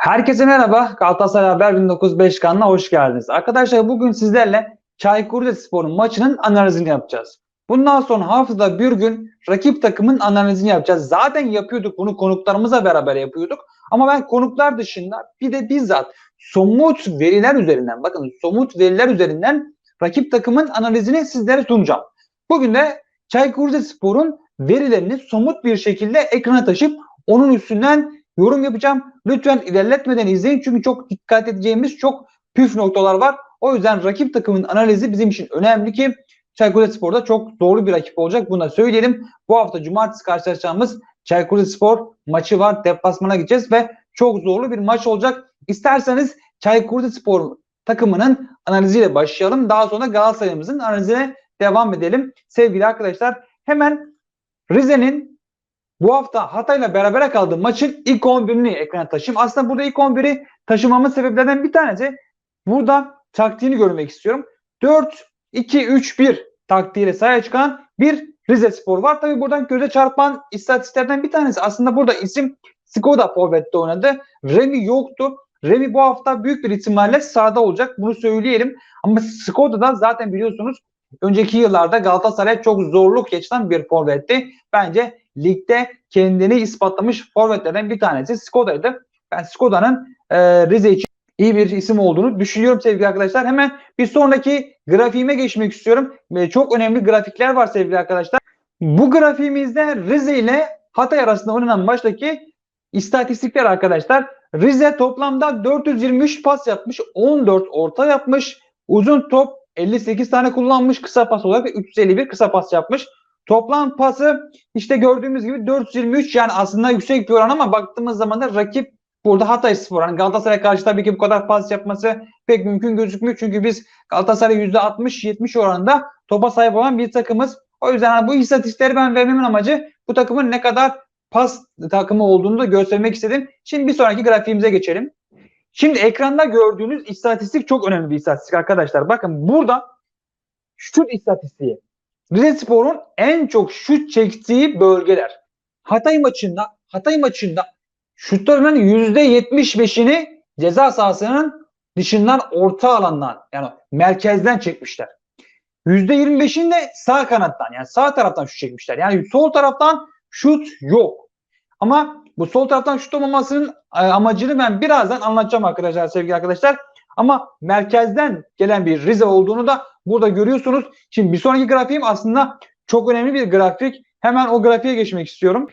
Herkese merhaba. Galatasaray Haber 1905 kanalına hoş geldiniz. Arkadaşlar bugün sizlerle Çaykur Rizespor'un maçının analizini yapacağız. Bundan sonra haftada bir gün rakip takımın analizini yapacağız. Zaten yapıyorduk bunu konuklarımızla beraber yapıyorduk. Ama ben konuklar dışında bir de bizzat somut veriler üzerinden bakın somut veriler üzerinden rakip takımın analizini sizlere sunacağım. Bugün de Çaykur Rizespor'un verilerini somut bir şekilde ekrana taşıp onun üstünden yorum yapacağım. Lütfen ilerletmeden izleyin çünkü çok dikkat edeceğimiz çok püf noktalar var. O yüzden rakip takımın analizi bizim için önemli ki Çaykur Rizespor'da çok doğru bir rakip olacak. Bunu da söyleyelim. Bu hafta cumartesi karşılaşacağımız Çaykur Rizespor maçı var. Deplasmana gideceğiz ve çok zorlu bir maç olacak. İsterseniz Çaykur Rizespor takımının analiziyle başlayalım. Daha sonra Galatasaray'ımızın analizine devam edelim. Sevgili arkadaşlar hemen Rize'nin bu hafta Hatay'la berabere kaldığı maçın ilk 11'ini ekrana taşıyayım. Aslında burada ilk 11'i taşımamın sebeplerinden bir tanesi burada taktiğini görmek istiyorum. 4-2-3-1 taktiğiyle sahaya çıkan bir Rize Spor var. Tabi buradan göze çarpan istatistiklerden bir tanesi. Aslında burada isim Skoda Forvet'te oynadı. Remy yoktu. Remy bu hafta büyük bir ihtimalle sahada olacak. Bunu söyleyelim. Ama Skoda'da zaten biliyorsunuz önceki yıllarda Galatasaray çok zorluk yaşayan bir forvetti. Bence ligde kendini ispatlamış forvetlerden bir tanesi Skoda'ydı. Ben Skoda'nın e, Rize için iyi bir isim olduğunu düşünüyorum sevgili arkadaşlar. Hemen bir sonraki grafiğime geçmek istiyorum. E, çok önemli grafikler var sevgili arkadaşlar. Bu grafiğimizde Rize ile Hatay arasında oynanan maçtaki istatistikler arkadaşlar. Rize toplamda 423 pas yapmış, 14 orta yapmış, uzun top 58 tane kullanmış kısa pas olarak ve 351 kısa pas yapmış. Toplam pası işte gördüğümüz gibi 423 yani aslında yüksek bir oran ama baktığımız zaman da rakip burada Hatay Spor. Yani Galatasaray karşı tabii ki bu kadar pas yapması pek mümkün gözükmüyor. Çünkü biz Galatasaray %60-70 oranında topa sahip olan bir takımız. O yüzden hani bu istatistikleri ben vermemin amacı bu takımın ne kadar pas takımı olduğunu da göstermek istedim. Şimdi bir sonraki grafiğimize geçelim. Şimdi ekranda gördüğünüz istatistik çok önemli bir istatistik arkadaşlar. Bakın burada şut istatistiği. Rizespor'un en çok şut çektiği bölgeler. Hatay maçında Hatay maçında şutlarının %75'ini ceza sahasının dışından orta alandan yani merkezden çekmişler. %25'ini de sağ kanattan yani sağ taraftan şut çekmişler. Yani sol taraftan şut yok. Ama bu sol taraftan şut olmamasının amacını ben birazdan anlatacağım arkadaşlar sevgili arkadaşlar. Ama merkezden gelen bir Rize olduğunu da burada görüyorsunuz. Şimdi bir sonraki grafiğim aslında çok önemli bir grafik. Hemen o grafiğe geçmek istiyorum.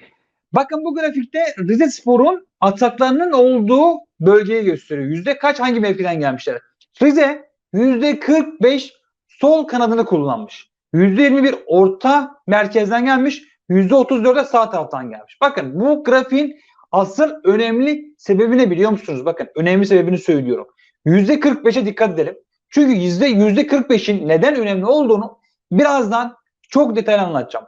Bakın bu grafikte Rize Spor'un ataklarının olduğu bölgeyi gösteriyor. Yüzde kaç hangi mevkiden gelmişler? Rize yüzde 45 sol kanadını kullanmış. Yüzde 21 orta merkezden gelmiş. Yüzde 34'e sağ taraftan gelmiş. Bakın bu grafiğin asıl önemli sebebi ne biliyor musunuz? Bakın önemli sebebini söylüyorum. %45'e dikkat edelim. Çünkü %45'in neden önemli olduğunu birazdan çok detaylı anlatacağım.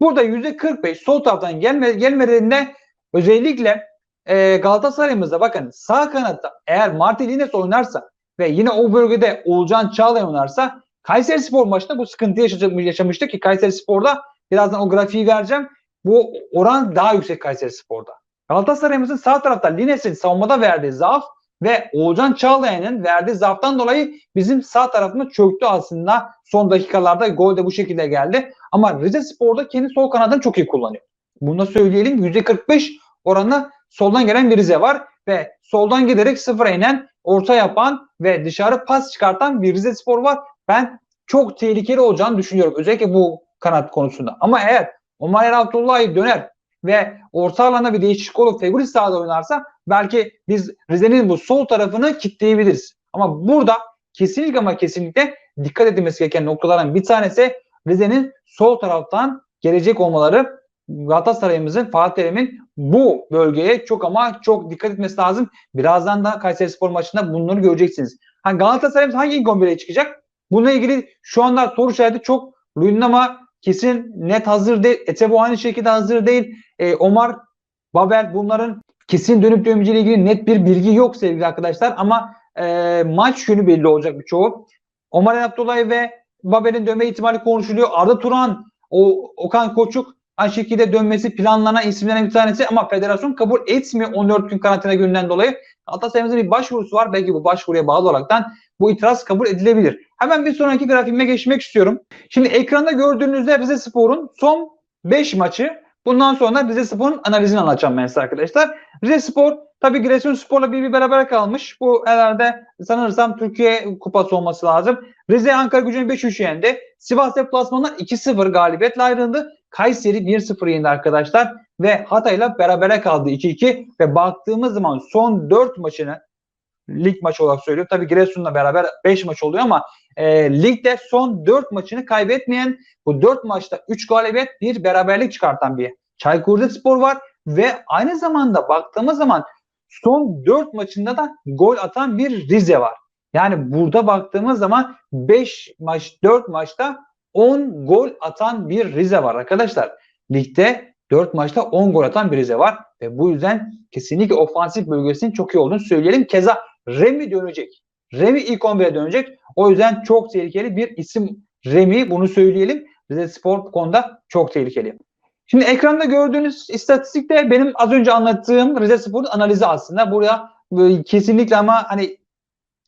Burada %45 sol taraftan gelme, gelmediğinde özellikle e, Galatasaray'ımızda bakın sağ kanatta eğer Martinez oynarsa ve yine o bölgede Olcan Çağlayan oynarsa Kayseri Spor maçında bu sıkıntı yaşamıştık ki Kayseri Spor'da birazdan o grafiği vereceğim. Bu oran daha yüksek Kayseri Spor'da. Galatasaray'ımızın sağ tarafta Lines'in savunmada verdiği zaaf ve Oğuzhan Çağlayan'ın verdiği zaaftan dolayı bizim sağ tarafımız çöktü aslında. Son dakikalarda gol de bu şekilde geldi. Ama Rize Spor'da kendi sol kanadını çok iyi kullanıyor. Bunu da söyleyelim. %45 oranı soldan gelen bir Rize var ve soldan giderek sıfıra inen, orta yapan ve dışarı pas çıkartan bir Rize Spor var. Ben çok tehlikeli olacağını düşünüyorum. Özellikle bu kanat konusunda. Ama eğer Omar Abdullah'ı döner ve orta alanda bir değişiklik olup Fegülis sahada oynarsa belki biz Rize'nin bu sol tarafını kitleyebiliriz. Ama burada kesinlikle ama kesinlikle dikkat edilmesi gereken noktalardan bir tanesi Rize'nin sol taraftan gelecek olmaları Galatasaray'ımızın Fatih Terim'in bu bölgeye çok ama çok dikkat etmesi lazım. Birazdan da Kayseri Spor maçında bunları göreceksiniz. Ha, Galatasaray'ımız hangi ilk 11'e çıkacak? Bununla ilgili şu anda soru işareti çok Luyendama kesin net hazır değil. Etebo aynı şekilde hazır değil. E, Omar, Babel bunların kesin dönüp dönmeyeceğiyle ilgili net bir bilgi yok sevgili arkadaşlar. Ama e, maç günü belli olacak birçoğu. Omar Abdullah ve Babel'in dönme ihtimali konuşuluyor. Arda Turan, o, Okan Koçuk Aynı şekilde dönmesi planlanan isimlerden bir tanesi ama federasyon kabul etmiyor 14 gün karantina gününden dolayı. Galatasaray'ımızın bir başvurusu var. Belki bu başvuruya bağlı olaraktan bu itiraz kabul edilebilir. Hemen bir sonraki grafiğime geçmek istiyorum. Şimdi ekranda gördüğünüzde Rize Spor'un son 5 maçı. Bundan sonra Rize Spor'un analizini anlatacağım ben size arkadaşlar. Rize Spor tabi Giresun Spor'la bir bir beraber kalmış. Bu herhalde sanırsam Türkiye kupası olması lazım. Rize Ankara gücünü 5-3 yendi. Sivas deplasmanından 2-0 galibiyetle ayrıldı. Kayseri 1-0 yendi arkadaşlar. Ve Hatay'la berabere kaldı 2-2. Ve baktığımız zaman son 4 maçını lig maçı olarak söylüyorum. Tabii Giresun'la beraber 5 maç oluyor ama e, ligde son 4 maçını kaybetmeyen bu 4 maçta 3 galibiyet bir beraberlik çıkartan bir Çaykur Rizespor var ve aynı zamanda baktığımız zaman son 4 maçında da gol atan bir Rize var. Yani burada baktığımız zaman 5 maç 4 maçta 10 gol atan bir Rize var arkadaşlar. Ligde 4 maçta 10 gol atan bir Rize var ve bu yüzden kesinlikle ofansif bölgesinin çok iyi olduğunu söyleyelim. Keza Remi dönecek. Remi ilk 11'e dönecek. O yüzden çok tehlikeli bir isim Remi bunu söyleyelim. Rize Spor bu konuda çok tehlikeli. Şimdi ekranda gördüğünüz istatistik de benim az önce anlattığım Rize Spor'un analizi aslında. Buraya kesinlikle ama hani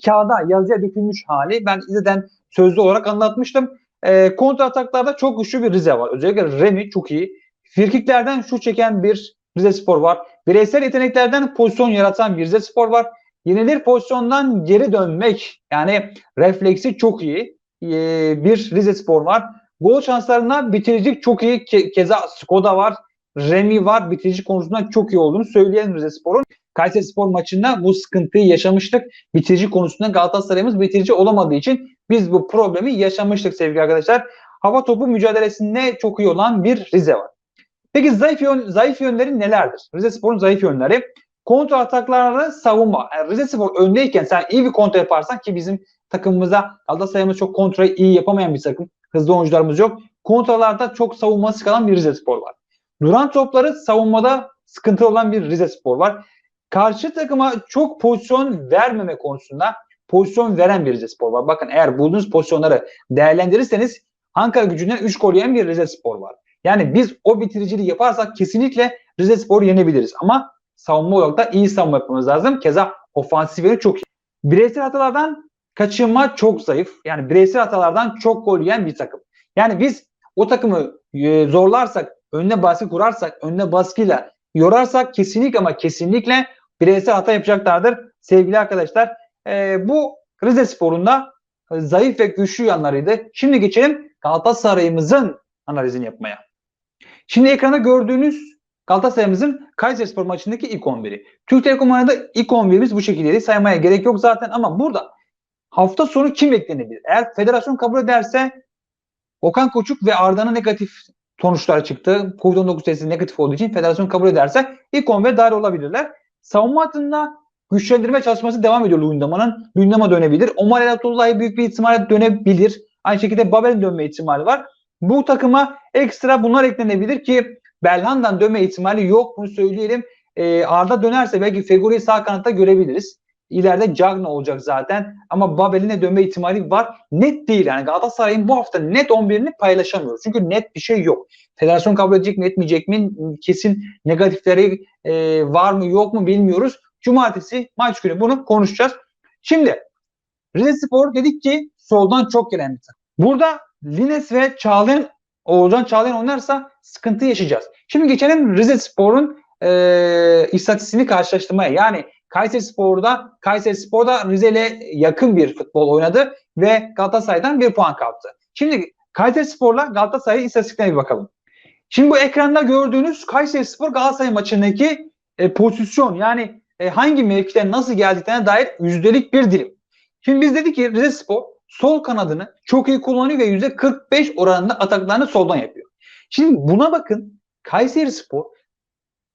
kağıda yazıya dökülmüş hali. Ben zaten sözlü olarak anlatmıştım. E, kontra ataklarda çok güçlü bir Rize var. Özellikle Remi çok iyi. Firkiklerden şu çeken bir Rize Spor var. Bireysel yeteneklerden pozisyon yaratan bir Rize Spor var. Yenilir pozisyondan geri dönmek yani refleksi çok iyi ee, bir Rize Spor var. Gol şanslarına bitiricilik çok iyi. Ke keza Skoda var. Remi var. Bitirici konusunda çok iyi olduğunu söyleyelim Rize Spor'un. Kayseri Spor maçında bu sıkıntıyı yaşamıştık. Bitirici konusunda Galatasaray'ımız bitirici olamadığı için biz bu problemi yaşamıştık sevgili arkadaşlar. Hava topu mücadelesinde çok iyi olan bir Rize var. Peki zayıf, yön, zayıf yönleri nelerdir? Rize Spor'un zayıf yönleri kontra ataklarda savunma. Yani Rize Spor öndeyken sen iyi bir kontra yaparsan ki bizim takımımıza Galatasaray'ımız çok kontrayı iyi yapamayan bir takım. Hızlı oyuncularımız yok. Kontralarda çok savunması kalan bir Rize Spor var. Duran topları savunmada sıkıntı olan bir Rize Spor var. Karşı takıma çok pozisyon vermeme konusunda pozisyon veren bir Rize Spor var. Bakın eğer bulduğunuz pozisyonları değerlendirirseniz Ankara gücünden 3 gol yiyen bir Rize Spor var. Yani biz o bitiriciliği yaparsak kesinlikle Rize Spor'u yenebiliriz. Ama savunma olarak da iyi savunma yapmamız lazım. Keza ofansifleri çok iyi. Bireysel hatalardan kaçınma çok zayıf. Yani bireysel hatalardan çok gol yiyen bir takım. Yani biz o takımı e, zorlarsak, önüne baskı kurarsak, önüne baskıyla yorarsak kesinlikle ama kesinlikle bireysel hata yapacaklardır. Sevgili arkadaşlar e, bu Rize Spor'un zayıf ve güçlü yanlarıydı. Şimdi geçelim Galatasaray'ımızın analizini yapmaya. Şimdi ekranda gördüğünüz Galatasaray'ımızın Kayserispor maçındaki ilk 11'i. Türk Telekom oynada ilk 11'imiz bu şekildeydi. Saymaya gerek yok zaten ama burada hafta sonu kim beklenebilir? Eğer federasyon kabul ederse Okan Koçuk ve Arda'nın negatif sonuçlar çıktı. Covid-19 testi negatif olduğu için federasyon kabul ederse ilk 11'e dahil olabilirler. Savunma hattında güçlendirme çalışması devam ediyor Luyendama'nın. Luyendama dönebilir. Omar El Abdullah'ı büyük bir ihtimalle dönebilir. Aynı şekilde Babel'in dönme ihtimali var. Bu takıma ekstra bunlar eklenebilir ki Belhanda'nın dönme ihtimali yok bunu söyleyelim. Ee, Arda dönerse belki Feguri'yi sağ kanatta görebiliriz. İleride Cagna olacak zaten ama Babel'in de dönme ihtimali var. Net değil yani Galatasaray'ın bu hafta net 11'ini paylaşamıyoruz. Çünkü net bir şey yok. Federasyon kabul edecek mi etmeyecek mi kesin negatifleri e, var mı yok mu bilmiyoruz. Cumartesi maç günü bunu konuşacağız. Şimdi Rize Spor dedik ki soldan çok gelen bir takım. Burada Lines ve Çağlayan Oğuzhan Çağlayan oynarsa sıkıntı yaşayacağız. Şimdi geçelim Rize Spor'un e, istatistiğini karşılaştırmaya. Yani Kayseri Spor'da Kayseri Spor'da Rize ile yakın bir futbol oynadı ve Galatasaray'dan bir puan kaptı. Şimdi Kayseri Spor'la Galatasaray'ın istatistiklerine bir bakalım. Şimdi bu ekranda gördüğünüz Kayseri Spor Galatasaray maçındaki e, pozisyon yani e, hangi mevkiden nasıl geldiklerine dair yüzdelik bir dilim. Şimdi biz dedik ki Rize Spor sol kanadını çok iyi kullanıyor ve %45 oranında ataklarını soldan yapıyor. Şimdi buna bakın Kayseri Spor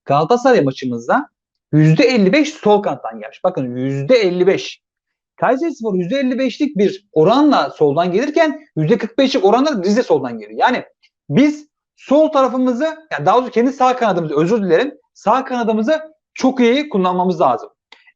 Galatasaray maçımızda %55 sol kanattan gelmiş. Bakın %55. Kayseri Spor %55'lik bir oranla soldan gelirken %45'lik oranla Rize soldan geliyor. Yani biz sol tarafımızı yani daha doğrusu kendi sağ kanadımızı özür dilerim sağ kanadımızı çok iyi kullanmamız lazım.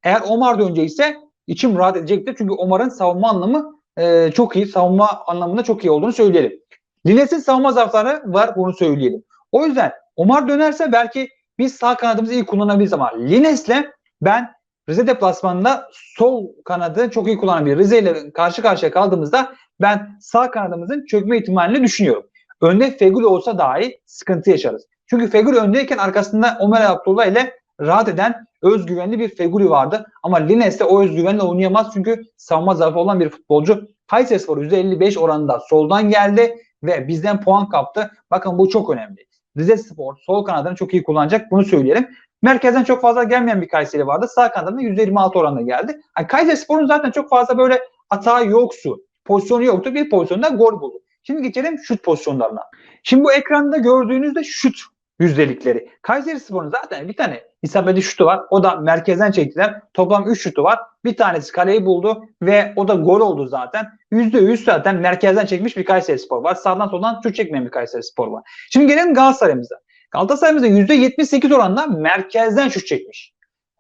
Eğer Omar dönecekse içim rahat edecektir. Çünkü Omar'ın savunma anlamı e, çok iyi. Savunma anlamında çok iyi olduğunu söyleyelim. Lines'in savunma zaafları var bunu söyleyelim. O yüzden Omar dönerse belki biz sağ kanadımızı iyi kullanabiliriz ama Lines'le ben Rize deplasmanında sol kanadı çok iyi kullanabilir. Rize ile karşı karşıya kaldığımızda ben sağ kanadımızın çökme ihtimalini düşünüyorum. Önde Fegül olsa dahi sıkıntı yaşarız. Çünkü Fegül öndeyken arkasında Ömer Abdullah ile rahat eden özgüvenli bir Feguli vardı. Ama Lines de o özgüvenle oynayamaz çünkü savunma zaafı olan bir futbolcu. Kayserispor %55 oranında soldan geldi ve bizden puan kaptı. Bakın bu çok önemli. Rize Spor sol kanadını çok iyi kullanacak bunu söyleyelim. Merkezden çok fazla gelmeyen bir Kayseri vardı. Sağ kanadında %26 oranında geldi. Yani Kayseri Spor'un zaten çok fazla böyle hata yoksu. Pozisyonu yoktu. Bir pozisyonda gol buldu. Şimdi geçelim şut pozisyonlarına. Şimdi bu ekranda gördüğünüzde şut yüzdelikleri. Kayseri Spor'un zaten bir tane isabetli şutu var. O da merkezden çektiler. Toplam 3 şutu var. Bir tanesi kaleyi buldu ve o da gol oldu zaten. %100 zaten merkezden çekmiş bir Kayseri Spor var. Sağdan soldan şut çekmeyen bir Kayseri Spor var. Şimdi gelelim Galatasaray'ımıza. Galatasaray'ımızda %78 oranla merkezden şut çekmiş.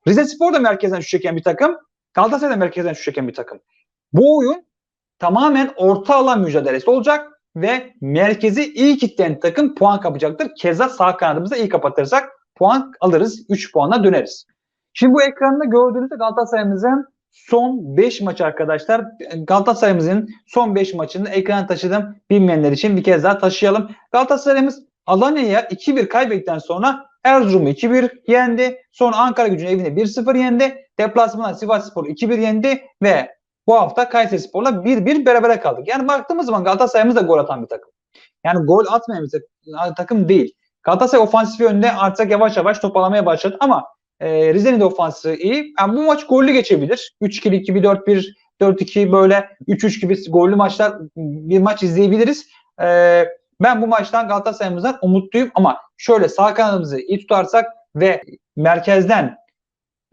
Rize Spor da merkezden şut çeken bir takım. Galatasaray da merkezden şut çeken bir takım. Bu oyun tamamen orta alan mücadelesi olacak ve merkezi iyi kitleyen takım puan kapacaktır. Keza sağ kanadımızda iyi kapatırsak puan alırız. 3 puanla döneriz. Şimdi bu ekranda gördüğünüzde Galatasaray'ımızın son 5 maç arkadaşlar. Galatasaray'ımızın son 5 maçını ekrana taşıdım. Bilmeyenler için bir kez daha taşıyalım. Galatasaray'ımız Alanya'ya 2-1 kaybettikten sonra Erzurum'u 2-1 yendi. Sonra Ankara gücünü evinde 1-0 yendi. Deplasmanda Sivas Spor 2-1 yendi ve bu hafta Kayseri Spor'la 1-1 berabere kaldık. Yani baktığımız zaman Galatasaray'ımız da gol atan bir takım. Yani gol atmayan bir takım değil. Galatasaray ofansifi önünde artık yavaş yavaş toparlamaya başladı ama e, Rize'nin de ofansifi iyi. Yani bu maç gollü geçebilir. 3-2, 2-1, 4-1, 4-2 böyle 3-3 gibi gollü maçlar bir maç izleyebiliriz. E, ben bu maçtan Galatasaray'ımızdan umutluyum ama şöyle sağ kanadımızı iyi tutarsak ve merkezden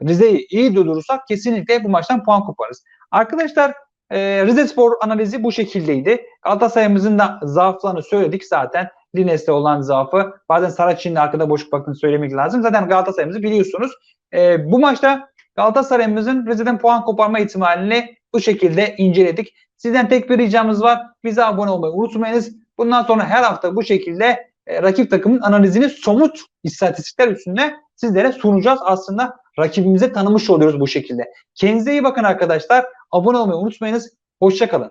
Rize'yi iyi durdurursak kesinlikle bu maçtan puan koparız. Arkadaşlar e, Rize Spor analizi bu şekildeydi. Galatasaray'ımızın da zaaflarını söyledik zaten. Lines'te olan zaafı. Bazen Saraçin'in arkada boşluk baktığını söylemek lazım. Zaten Galatasaray'ımızı biliyorsunuz. E, bu maçta Galatasaray'ımızın Rize'den puan koparma ihtimalini bu şekilde inceledik. Sizden tek bir ricamız var. Bize abone olmayı unutmayınız. Bundan sonra her hafta bu şekilde e, rakip takımın analizini somut istatistikler üstünde sizlere sunacağız. Aslında rakibimize tanımış oluyoruz bu şekilde. Kendinize iyi bakın arkadaşlar. Abone olmayı unutmayınız. Hoşçakalın.